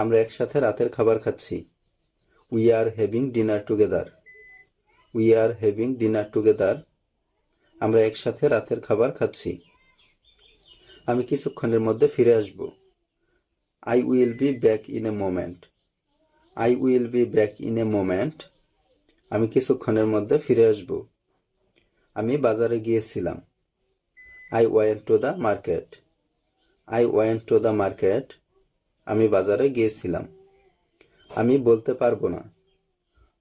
আমরা একসাথে রাতের খাবার খাচ্ছি। We are having dinner together we are having dinner together আমরা একসাথে রাতের খাবার খাচ্ছি। আমি কিছুক্ষণের মধ্যে ফিরে আসব। I will be back in a moment I will be back in a moment আমি কিছুক্ষণের মধ্যে ফিরে আসব। আমি বাজারে গিয়েছিলাম। I went to the market I went to the market আমি বাজারে গিয়েছিলাম। আমি বলতে পারব না।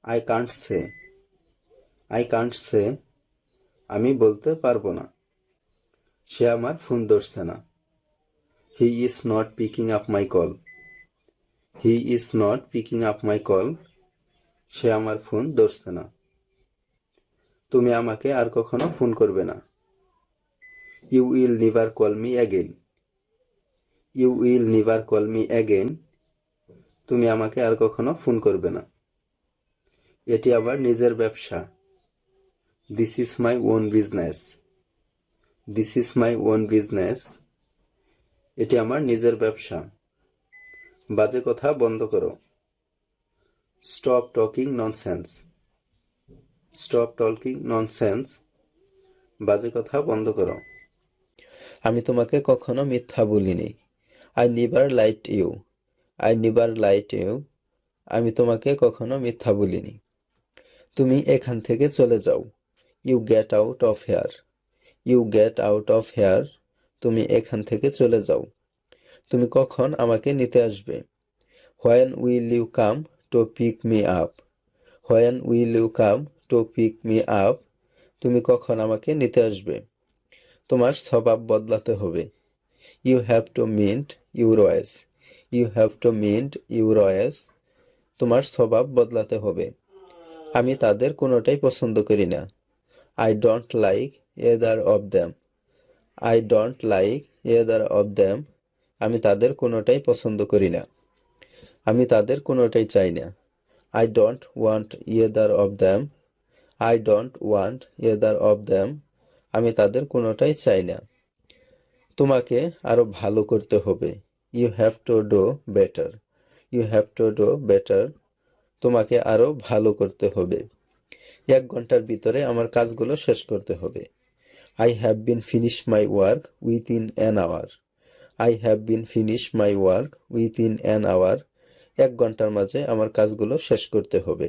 I can't say I can't say আমি বলতে পারব না। সে আমার ফোন ধরছে না। He is not picking up my call he is not picking up my call সে আমার ফোন ধরছে না। তুমি আমাকে আর কখনো ফোন করবে না। You will never call me again you will never call me again তুমি আমাকে আর কখনো ফোন করবে না। এটি আমার নিজের ব্যবসা। This is my own business this is my own business এটি আমার নিজের ব্যবসা। বাজে কথা বন্ধ করো। Stop talking nonsense stop talking nonsense বাজে কথা বন্ধ করো। আমি তোমাকে কখনো মিথ্যা বলিনি। I never lied you I never lied you আমি তোমাকে কখনো মিথ্যা বলিনি। তুমি এখান থেকে চলে যাও। You get out of here you get out of here তুমি এখান থেকে চলে যাও। তুমি কখন আমাকে নিতে আসবে? When will you come to pick me up when will you come to pick me up তুমি কখন আমাকে নিতে আসবে? তোমার স্বভাব বদলাতে হবে। You have to mend your ways you have to mend ways তোমার স্বভাব বদলাতে হবে। আমি তাদের কোনোটাই পছন্দ করি না। I don't like either of them I don't like either of them আমি তাদের কোনোটাই পছন্দ করি না। আমি তাদের কোনোটাই চাই না। I don't want either of them I don't want either of them আমি তাদের কোনোটাই চাই না। তোমাকে আরও ভালো করতে হবে। You have to do better you have to do better তোমাকে আরও ভালো করতে হবে। এক ঘণ্টার ভিতরে আমার কাজগুলো শেষ করতে হবে। I have been finish my work within an hour I have been finish my work within an hour এক ঘণ্টার মাঝে আমার কাজগুলো শেষ করতে হবে।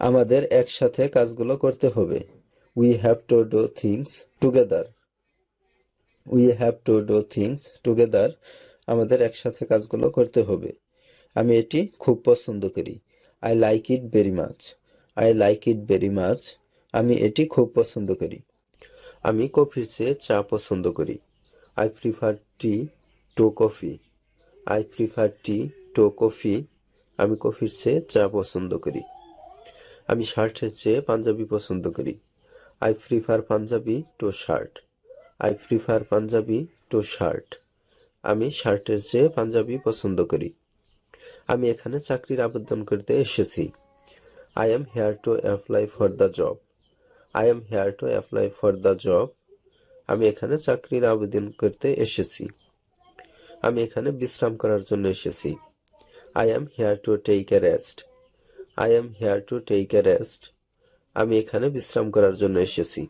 আমাদের একসাথে কাজগুলো করতে হবে। We have to do things together we have to do things together আমাদের একসাথে কাজগুলো করতে হবে। আমি এটি খুব পছন্দ করি। I like it very much I like it very much আমি এটি খুব পছন্দ করি। আমি কফির চেয়ে চা পছন্দ করি। I prefer tea to coffee I prefer tea to coffee আমি কফির চেয়ে চা পছন্দ করি। আমি শার্টের চেয়ে পাঞ্জাবি পছন্দ করি। I prefer Punjabi to shirt I prefer Punjabi to shirt. আমি শার্টের চেয়ে পাঞ্জাবি পছন্দ করি। আমি এখানে চাকরির আবেদন করতে এসেছি। I am here to apply for the job I am here to apply for the job আমি এখানে চাকরির আবেদন করতে এসেছি। আমি এখানে বিশ্রাম করার জন্য এসেছি। I am here to take a rest I am here to take a rest আমি এখানে বিশ্রাম করার জন্য এসেছি।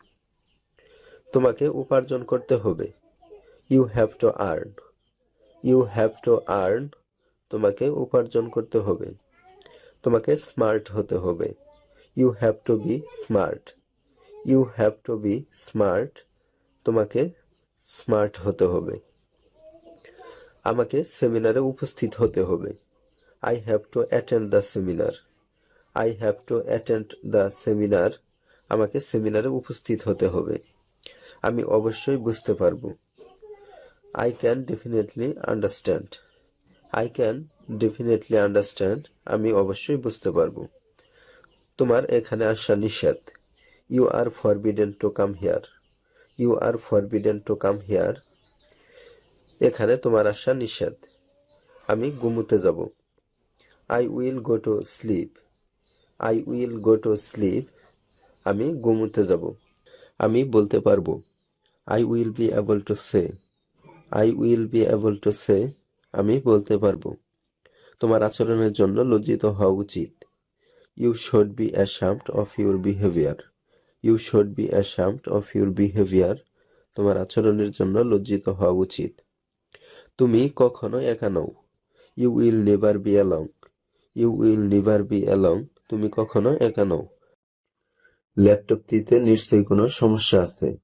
তোমাকে উপার্জন করতে হবে। You have to earn you have to earn তোমাকে উপার্জন করতে হবে। তোমাকে স্মার্ট হতে হবে। You have to be smart you have to be smart তোমাকে স্মার্ট হতে হবে। আমাকে সেমিনারে উপস্থিত হতে হবে। I have to attend the seminar I have to attend the seminar আমাকে সেমিনারে উপস্থিত হতে হবে। আমি অবশ্যই বুঝতে পারব। I can definitely understand I can definitely understand আমি অবশ্যই বুঝতে পারব। তোমার এখানে আসা নিষেধ। You are forbidden to come here you are forbidden to come here এখানে তোমার আসা নিষেধ। আমি ঘুমোতে যাব। I will go to sleep I will go to sleep আমি ঘুমোতে যাব। আমি বলতে পারব। I will be able to say I will be able to say আমি বলতে পারব। তোমার আচরণের জন্য লজ্জিত হওয়া উচিত। You should be ashamed of your behaviour you should be ashamed of your behaviour তোমার আচরণের জন্য লজ্জিত হওয়া উচিত। তুমি কখনো একা নও। You will never be along you will never be along তুমি কখনো একা নও। ল্যাপটপটিতে নিশ্চয়ই কোনো সমস্যা আছে।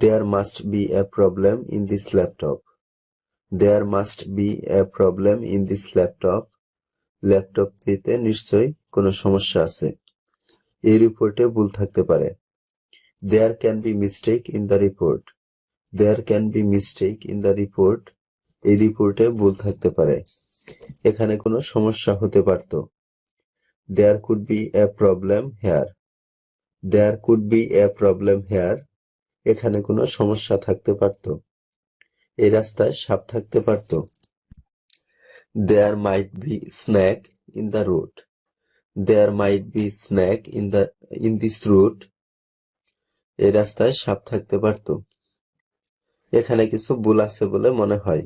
There must be a problem in this laptop there must be a problem in this laptop ল্যাপটপটিতে নিশ্চয়ই কোনো সমস্যা আছে। এই রিপোর্টে ভুল থাকতে পারে। There can be mistake in the report there can be mistake in the report এই রিপোর্টে ভুল থাকতে পারে। এখানে কোনো সমস্যা হতে পারত। There could be a problem here there could be a problem here এখানে কোনো সমস্যা থাকতে পারত। এই রাস্তায় সাপ থাকতে পারত। There might be snake in the road there might be snake in the in this route এই রাস্তায় সাপ থাকতে পারত। এখানে কিছু ভুল আছে বলে মনে হয়।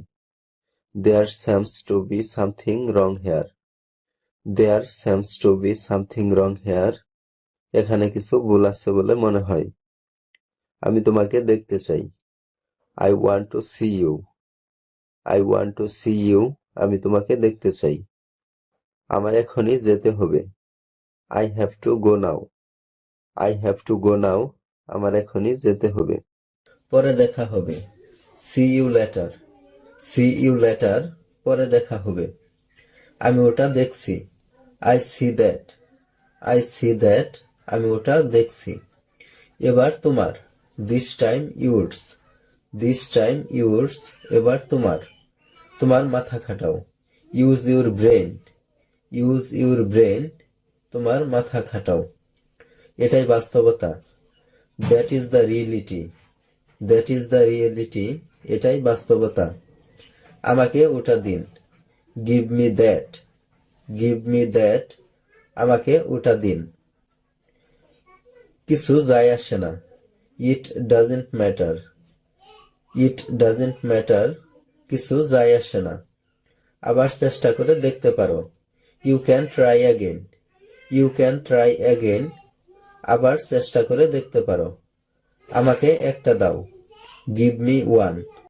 There seems to be something wrong here there seems to be something wrong here এখানে কিছু ভুল আছে বলে মনে হয়। আমি তোমাকে দেখতে চাই। I want to see you I want to see you আমি তোমাকে দেখতে চাই। আমার এখনই যেতে হবে। I have to go now I have to go now আমার এখনই যেতে হবে। পরে দেখা হবে। See you later see you later পরে দেখা হবে। আমি ওটা দেখছি। I see that I see that আমি ওটা দেখছি। এবার তোমার। This time yours this time yours এবার তোমার। তোমার মাথা খাটাও। Use your brain use your brain তোমার মাথা খাটাও। এটাই বাস্তবতা। That is the reality that is the reality এটাই বাস্তবতা। আমাকে ওটা দিন। Give me that give me that আমাকে ওটা দিন। কিছু যায় আসে না। It doesn't matter. It doesn't matter, কিছু যায় আসে না। আবার চেষ্টা করে দেখতে পারো। You can try again you can try again আবার চেষ্টা করে দেখতে পারো। আমাকে একটা দাও। Give me one.